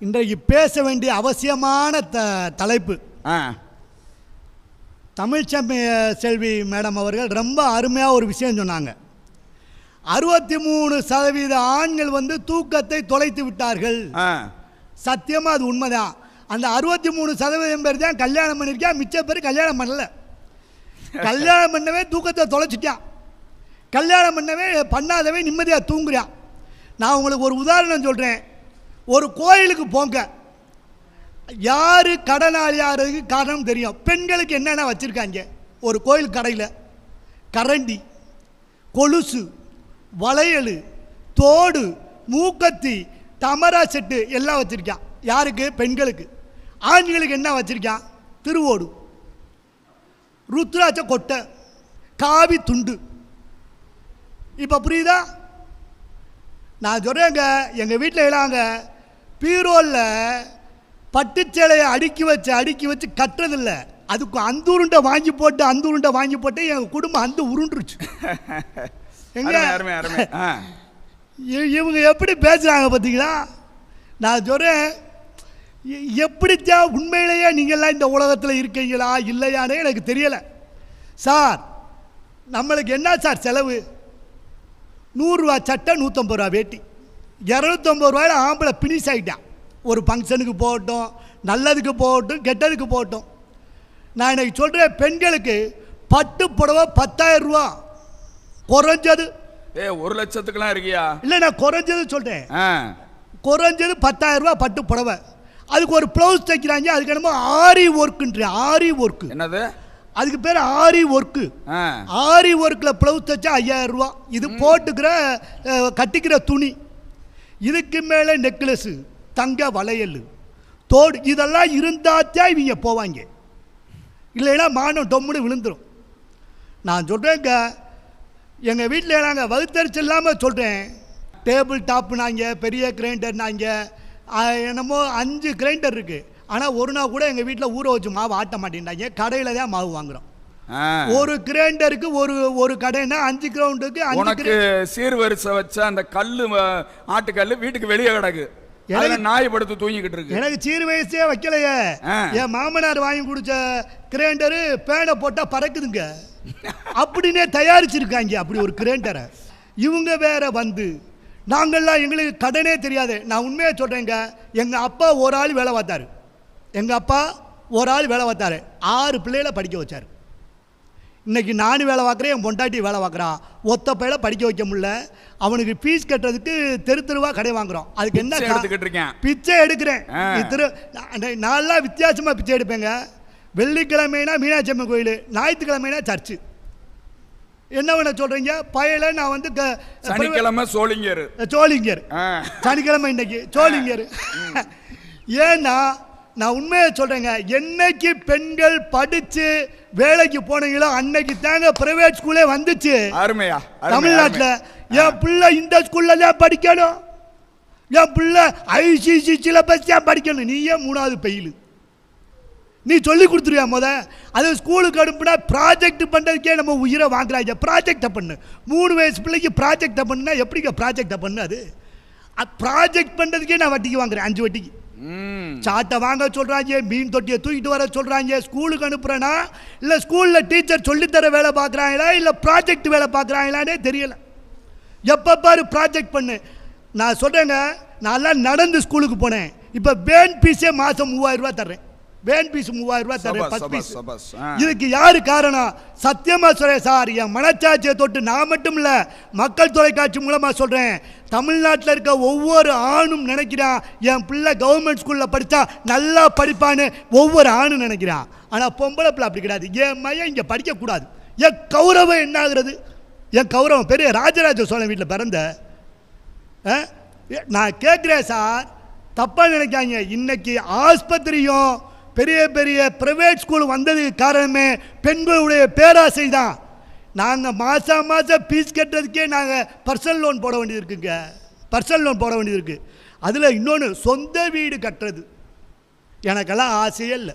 இன்றைக்கு பேச வேண்டிய அவசியமான த தலைப்பு. ஆ. தமிழ்ச்செம்ம செல்வி மேடம் அவர்கள் ரொம்ப அருமையாக ஒரு விஷயம் சொன்னாங்க. அறுபத்தி மூணு சதவீத ஆண்கள் வந்து தூக்கத்தை தொலைத்து விட்டார்கள். சத்தியமாக அது உண்மைதான். அந்த அறுபத்தி மூணு சதவீதம் பேர் தான் கல்யாணம் பண்ணியிருக்கா மிச்ச பேர் கல்யாணம் பண்ணல. கல்யாணம் பண்ணவே தூக்கத்தை தொலைச்சிட்டான். கல்யாணம் பண்ணவே பண்ணாதவே நிம்மதியாக தூங்குறான். நான் உங்களுக்கு ஒரு உதாரணம் சொல்கிறேன் ஒரு கோயிலுக்கு போங்க. யார் கடனாளியாகிறதுக்கு காரணம் தெரியும். பெண்களுக்கு என்னென்ன வச்சுருக்காங்க? ஒரு கோயில் கடையில். கரண்டி கொலுசு வளையல் தோடு மூக்கத்தி தமரா செட்டு எல்லாம் வச்சுருக்கான் யாருக்கு? பெண்களுக்கு. ஆண்களுக்கு என்ன வச்சுருக்கான் திருவோடு. ருத்ராட்ச கொட்டை காவி துண்டு. இப்போ புரியுதா? நான் சொல்கிறேங்க எங்கள் வீட்டில் இல்லாங்க பீரோலில் பட்டுச்சேலையை அடுக்கி வச்சு அடுக்கி வச்சு கட்டுறதில்ல. அதுக்கு அந்த உருண்டை வாங்கி போட்டு அந்த உருண்டை வாங்கி போட்டு எங்கள் குடும்பம் அந்த உருண்டுருச்சு. எங்க? இவங்க எப்படி பேசுகிறாங்க பார்த்தீங்களா நான் சொல்கிறேன் எப்படித்தான் உண்மையிலேயே நீங்கள்லாம் இந்த உலகத்தில் இருக்கீங்களா இல்லையானே எனக்கு தெரியலை. சார் நம்மளுக்கு என்ன சார் செலவு? நூறுரூவா சட்டை நூற்றம்பது ரூபா வேட்டி. இரநூத்தம்பது ரூபாயில் ஆம்பளை பினிஷ் ஆகிட்டான் ஒரு ஃபங்க்ஷனுக்கு போகட்டும் நல்லதுக்கு போகட்டும் கெட்டதுக்கு போகட்டும். நான் இன்னைக்கு சொல்கிறேன் பெண்களுக்கு பட்டு புடவை பத்தாயிரம் ரூபா. குறைஞ்சது. ஏ ஒரு லட்சத்துக்குலாம் இருக்கியா? இல்லை நான் குறைஞ்சது சொல்கிறேன் குறைஞ்சது பத்தாயிரம் ரூபா பட்டு புடவை. அதுக்கு ஒரு ப்ளவுஸ் தைக்கிறாங்க அதுக்கு என்னமோ ஆரி ஒர்க்குன்ற ஆரி ஒர்க்கு என்னது? அதுக்கு பேர் ஆரி ஒர்க்கு ஆரி ஒர்க்கில் ப்ளவுஸ் தைச்சா ஐயாயிரம் ரூபா. இது போட்டுக்கிற கட்டிக்கிற துணி. இதுக்கு மேலே நெக்லஸு தங்க வளையல். தோடு இதெல்லாம் இருந்தாத்தான் இவங்க போவாங்க. இல்லைன்னா மானம் டொம்முன்னு விழுந்துடும் நான் சொல்கிறேங்க எங்கள் வீட்டில் நாங்கள் வகுத்தரிச்சு இல்லாமல் சொல்கிறேன் டேபிள் டாப்புனாங்க பெரிய கிரைண்டர்னாங்க என்னமோ அஞ்சு கிரைண்டர் இருக்குது ஆனால் ஒரு நாள் கூட எங்கள் வீட்டில் ஊற வச்சு மாவு ஆட்ட மாட்டேன்டாங்க. கடையில் தான் மாவு வாங்குறோம். ஒரு கிரைண்டருக்கு ஒரு ஒரு கடைன்னா அஞ்சு கிரவுண்டுக்கு உனக்கு சீர்வரிசை வச்ச அந்த கல்லு ஆட்டுக்கல்லு வீட்டுக்கு வெளியே கிடக்கு. எனக்கு- நாய் படுத்து தூங்கிக்கிட்டு இருக்கு. எனக்கு சீர் வயசே வைக்கலையே. என் மாமனார் வாங்கி கொடுத்த கிரைண்டரு பேனை போட்டால் பறக்குதுங்க. அப்படின்னே தயாரிச்சிருக்காங்க அப்படி ஒரு கிரைண்டரை. இவங்க வேற வந்து நாங்கள்லாம் எங்களுக்கு கடனே தெரியாது. நான் உண்மையை சொல்கிறேங்க எங்கள் அப்பா ஒரு ஆள் வேலை பார்த்தாரு. எங்கள் அப்பா ஒரு ஆள் வேலை பார்த்தாரு. ஆறு பிள்ளைகளை படிக்க வச்சார். இன்னைக்கு நானும் வேலை பார்க்குறேன் என் பொண்டாட்டி வேலை பார்க்குறான் ஒத்த பையில படிக்க வைக்க முடியல. அவனுக்கு ஃபீஸ் கட்டுறதுக்கு தெரு தெருவா கடை வாங்குறோம். அதுக்கு என்ன இருக்கேன் பிச்சை எடுக்கிறேன். நான் நான்லாம் வித்தியாசமாக பிச்சை எடுப்பேங்க. வெள்ளிக்கிழமைனா மீனாட்சி அம்மன் கோயில் ஞாயிற்றுக்கிழமைனா சர்ச்சு. என்ன பண்ண சொல்கிறீங்க பயல நான் வந்து சனிக்கிழமை சோளிங்கர் சோளிங்கர் சனிக்கிழமை இன்னைக்கு சோளிங்கர் ஏன்னா நான் உண்மையை சொல்கிறேங்க என்னைக்கு பெண்கள் படித்து வேலைக்கு போனீங்களோ அன்னைக்கு தாங்க ப்ரைவேட் ஸ்கூலே வந்துச்சு. அருமையா அருமை, தமிழ்நாட்டில். என் பிள்ளை இந்த ஸ்கூலில் தான் படிக்கணும். என் பிள்ளை ஐசிசி சிலபஸ் தான் படிக்கணும். நீ ஏன் மூணாவது பெயில் நீ சொல்லி கொடுத்துருவியா முத? அது ஸ்கூலுக்கு அனுப்புனா ப்ராஜெக்ட் பண்ணுறதுக்கே நம்ம உயிரை வாங்குறாங்க. ப்ராஜெக்டை பண்ணு. மூணு வயசு பிள்ளைக்கு ப்ராஜெக்டை பண்ணுனா எப்படிங்க ப்ராஜெக்டை பண்ணு அது? ப்ராஜெக்ட் பண்ணுறதுக்கே நான் வட்டிக்கு வாங்குறேன் அஞ்சு வட்டிக்கு. சாட்டை வாங்க சொல்கிறாங்க மீன் தொட்டியை தூக்கிட்டு வர சொல்கிறாங்க ஸ்கூலுக்கு அனுப்புகிறேன்னா இல்லை ஸ்கூலில் டீச்சர் சொல்லித்தர வேலை பார்க்குறாங்களா இல்லை ப்ராஜெக்ட் வேலை பார்க்குறாங்களானே தெரியல. எப்போ பாரு ப்ராஜெக்ட் பண்ணு. நான் சொல்கிறேங்க நான்லாம் நடந்து ஸ்கூலுக்கு போனேன். இப்போ வேன் பீஸே மாதம் மூவாயிரம் தர்றேன். வேன் பீஸ் மூவாயிரம் ரூபாய் சபாஸ், பத்து பீஸ். இதுக்கு யாரு காரணம்? சத்தியமா சொல்றேன் சார் என் மனச்சாட்சியை தொட்டு நான் மட்டும் இல்ல மக்கள் தொலைக்காட்சி மூலமா சொல்றேன். தமிழ்நாட்டில் இருக்க ஒவ்வொரு ஆணும் நினைக்கிறான் என் பிள்ளை கவர்மெண்ட் ஸ்கூல்ல படிச்சா நல்லா படிப்பான்னு ஒவ்வொரு ஆணும் நினைக்கிறான் ஆனா பொம்பளை பிள்ளை அப்படி கிடையாது. என் மையன் இங்க படிக்க கூடாது என் கௌரவம் என்ன ஆகுறது? என் கௌரவம் பெரிய ராஜராஜ சோழன் வீட்டில் பிறந்த நான் கேட்குறேன் சார் தப்பாக நினைக்காங்க இன்னைக்கு ஆஸ்பத்திரியும் பெரிய பெரிய ப்ரைவேட் ஸ்கூல் வந்ததுக்கு காரணமே பெண்களுடைய பேராசை தான். நாங்கள் மாதம் மாதம் ஃபீஸ் கட்டுறதுக்கே நாங்கள் பர்சனல் லோன் போட வேண்டியது இருக்குங்க பர்சனல் லோன் போட வேண்டியது இருக்குது அதில் இன்னொன்று சொந்த வீடு கட்டுறது. எனக்கெல்லாம் ஆசையே இல்லை.